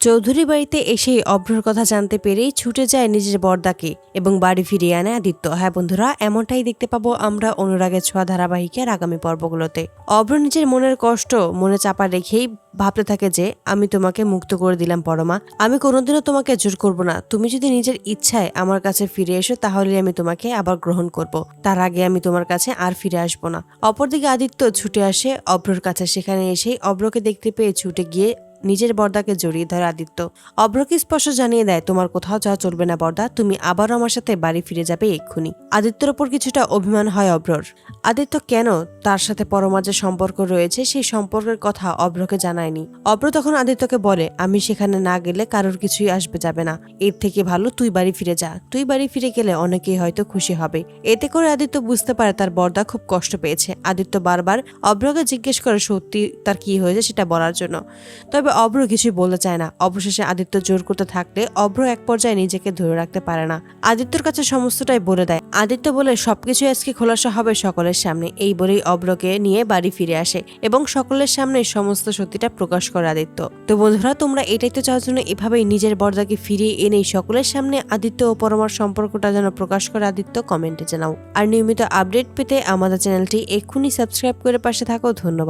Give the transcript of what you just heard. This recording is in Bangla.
চৌধুরী বাড়িতে এসেই অভ্রর কথা জানতে পেরেই ছুটে যায় নিজের বর্দাকে এবং বাড়ি ফিরিয়ে আনে আদিত্য। হ্যাঁ বন্ধুরা, এমনটাই দেখতে পাবো আমরা অনুরাগের ছোঁয়া ধারাবাহিকের আগামী পর্বগুলোতে। অভ্র নিজের মনের কষ্ট মনে চাপা রেখেই ভাবতে থাকে যে, আমি তোমাকে মুক্ত করে দিলাম পরমা। আমি কোনোদিনও তোমাকে জোর করব না। তুমি যদি নিজের ইচ্ছায় আমার কাছে ফিরে এসো তাহলে আমি তোমাকে আবার গ্রহণ করব। তার আগে আমি তোমার কাছে আর ফিরে আসব না। অপরদিকে আদিত্য ছুটে আসে অভ্রর কাছে। সেখানে এসেই অভ্রকে দেখতে পেয়ে ছুটে গিয়ে নিজের বর্দাকে জড়িয়ে ধরে আদিত্য। অভ্রকে স্পর্শ জানিয়ে দেয়, তোমার কোথাও যাওয়া চলবে না বর্দা, তুমি আবারও আমার সাথে বাড়ি ফিরে যাবে এক্ষুনি। আদিত্যর ওপর কিছুটা অভিমান হয় অভ্রর। আদিত্য কেন তার সাথে পরমাজের সম্পর্ক রয়েছে সেই সম্পর্কের কথা অভ্রকে জানায়নি। অভ্র তখন আদিত্যকে বলে, আমি সেখানে না গেলে কারোর কিছুই আসবে যাবে না। এর থেকে ভালো তুই বাড়ি ফিরে যা। তুই বাড়ি ফিরে গেলে অনেকেই হয়তো খুশি হবে। এতে করে আদিত্য বুঝতে পারে তার বর্দা খুব কষ্ট পেয়েছে। আদিত্য বারবার অভ্রকে জিজ্ঞেস করে, সত্যি তার কি হয়েছে সেটা বলার জন্য? তবে অভ্র কিছুই বলতে চায় না। অবশেষে আদিত্য জোর করতে থাকলে অভ্র এক পর্যায়ে নিজেকে ধরে রাখতে পারে না। আদিত্যর কাছে সমস্তটাই বলে দেয়। আদিত্য বলে সবকিছু আজকে খোলাসা হবে সকলের সামনে। এই বলেই অভ্রকে নিয়ে বাড়ি ফিরে আসে এবং সকলের সামনে সমস্ত সত্যিটা প্রকাশ করে আদিত্য। তো বন্ধুরা, তোমরা এটাই তো চাওয়ার জন্য এভাবেই নিজের বর্দাকে ফিরিয়ে এনে সকলের সামনে আদিত্য ও পরমার সম্পর্কটা যেন প্রকাশ করে আদিত্য কমেন্টে জানাও। আর নিয়মিত আপডেট পেতে আমাদের চ্যানেলটি এক্ষুনি সাবস্ক্রাইব করে পাশে থাকো। ধন্যবাদ।